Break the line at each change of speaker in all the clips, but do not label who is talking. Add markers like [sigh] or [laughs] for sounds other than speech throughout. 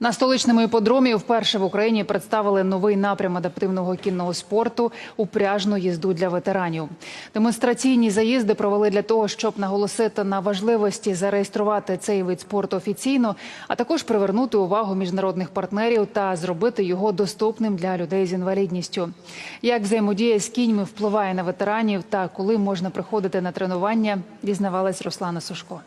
На столичному іподромі вперше в Україні представили новий напрям адаптивного кінного спорту упряжну їзду для ветеранів. Демонстраційні заїзди провели для того, щоб наголосити на важливості зареєструвати цей вид спорту офіційно, а також привернути увагу міжнародних партнерів та зробити його доступним для людей з інвалідністю. Як взаємодія з кіньми впливає на ветеранів та коли можна приходити на тренування, дізнавалась Руслана Сушко.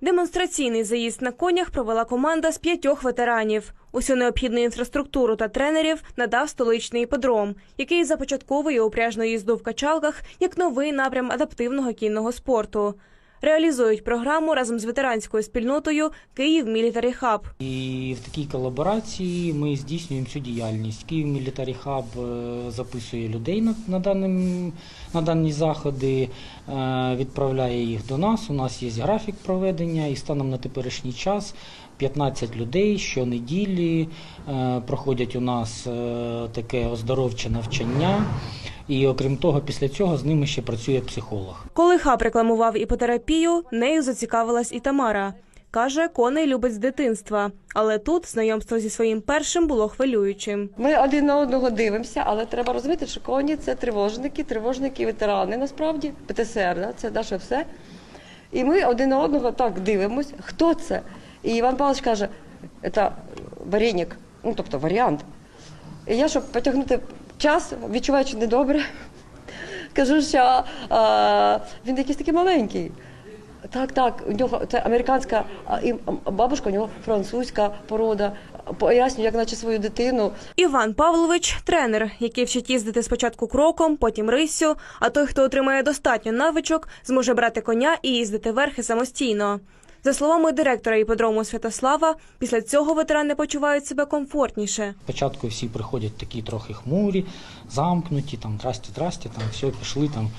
Демонстраційний заїзд на конях провела команда з п'ятьох ветеранів. Усю необхідну інфраструктуру та тренерів надав столичний іподром, який започатковує упряжну їзду в качалках як новий напрям адаптивного кінного спорту. Реалізують програму разом з ветеранською спільнотою Київ Мілітарі Хаб.
І в такій колаборації ми здійснюємо цю діяльність. Київ Мілітарі Хаб е, записує людей на, на, даним, на дані заходи, е, відправляє їх до нас. У нас є графік проведення, і станом на теперішній час 15 людей щонеділі е, проходять у нас таке оздоровче навчання. І окрім того, після цього з ними ще працює психолог.
Коли хаб рекламував іпотерапію, нею зацікавилась і Тамара. Каже, коней любить з дитинства, але тут знайомство зі своїм першим було хвилюючим.
Ми один на одного дивимося, але треба розуміти, що коні це тривожники, тривожники, ветерани насправді, ПТСР, да? це наше все. І ми один на одного так дивимося, хто це. І Іван Павлович каже, це варенік, ну тобто варіант. І я, щоб потягнути час, відчуваючи недобре, кажу, що а, він якийсь такий маленький. Так, так, у нього це американська і бабушка, у нього французька порода. Пояснюю, як наче свою дитину.
Іван Павлович тренер, який вчить їздити спочатку кроком, потім риссю. А той, хто отримає достатньо навичок, зможе брати коня і їздити верхи самостійно. За словами директора іпподрому Святослава, після цього ветерани почувають себе комфортніше.
Спочатку всі приходять такі трохи хмурі, замкнуті, там трасті, трасті, там все, пішли там.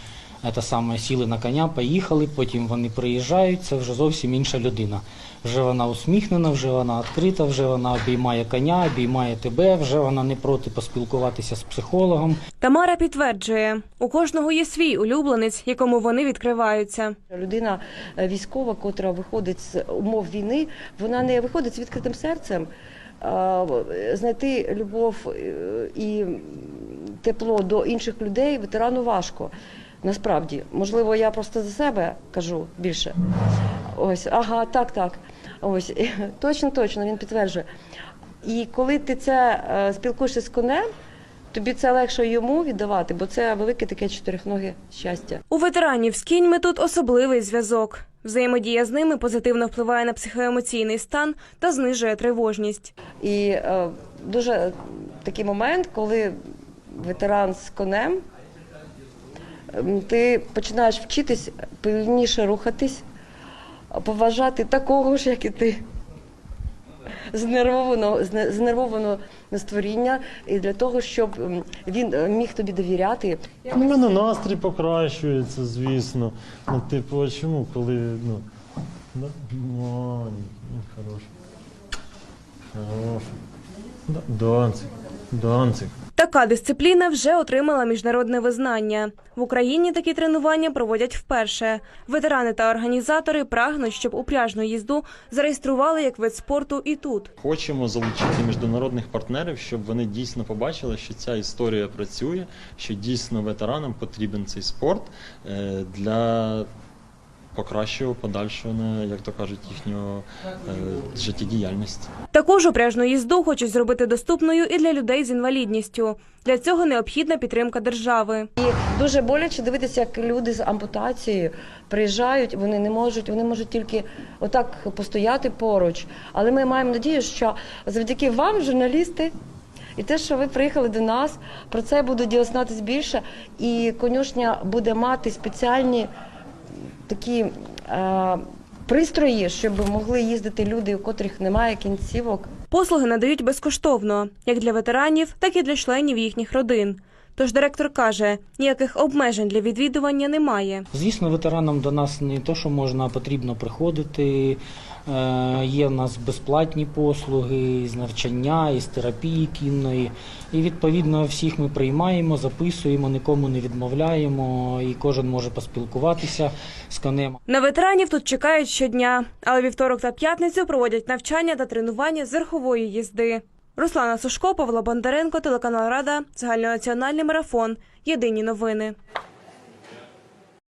Це саме сіли на коня, поїхали, потім вони приїжджають, це вже зовсім інша людина. Вже вона усміхнена, вже вона відкрита, вже вона обіймає коня, обіймає тебе, вже вона не проти поспілкуватися з психологом.
Тамара підтверджує, у кожного є свій улюбленець, якому вони відкриваються.
Людина е, військова, котра виходить з умов війни, вона не виходить з відкритим серцем. Знайти любов е, і тепло до інших людей ветерану важко. Насправді, можливо, я просто за себе кажу більше. Ось, ага, так, так. Ось [laughs] точно, точно він підтверджує. І коли ти це е, спілкуєшся з конем, тобі це легше йому віддавати, бо це велике таке чотирихноге щастя.
У ветеранів з кіньми тут особливий зв'язок. Взаємодія з ними позитивно впливає на психоемоційний стан та знижує тривожність.
І е, дуже такий момент, коли ветеран з конем, ем, ти починаєш вчитись повільніше рухатись, поважати такого ж, як і ти. Знервовано, зне- знервовано створіння, і для того, щоб ем, він е, міг тобі довіряти.
У мене настрій покращується, звісно. Ну, типу, а чому, коли, ну. Да? О, ні, хорош. Хорош. Да, Донцик, донцик.
Така дисципліна вже отримала міжнародне визнання. В Україні такі тренування проводять вперше. Ветерани та організатори прагнуть, щоб упряжну їзду зареєстрували як вид спорту і тут.
Хочемо залучити міжнародних партнерів, щоб вони дійсно побачили, що ця історія працює, що дійсно ветеранам потрібен цей спорт е, для покращого подальшого, як то кажуть, їхнього е, життєдіяльності.
Також упряжну їзду хочуть зробити доступною і для людей з інвалідністю. Для цього необхідна підтримка держави.
І дуже боляче дивитися, як люди з ампутацією приїжджають, вони не можуть, вони можуть тільки отак постояти поруч. Але ми маємо надію, що завдяки вам, журналісти, і те, що ви приїхали до нас, про це будуть дізнатися більше, і конюшня буде мати спеціальні такі е, пристрої, щоб могли їздити люди, у котрих немає кінцівок.
Послуги надають безкоштовно, як для ветеранів, так і для членів їхніх родин. Тож директор каже, ніяких обмежень для відвідування немає.
Звісно, ветеранам до нас не то, що можна, а потрібно приходити. Е, Є в нас безплатні послуги з навчання, із терапії кінної. І відповідно всіх ми приймаємо, записуємо, нікому не відмовляємо, і кожен може поспілкуватися з конем.
На ветеранів тут чекають щодня, але вівторок та п'ятницю проводять навчання та тренування з верхової їзди. Руслана Сушко, Павло Бондаренко, телеканал Рада, загальнонаціональний марафон. Єдині новини.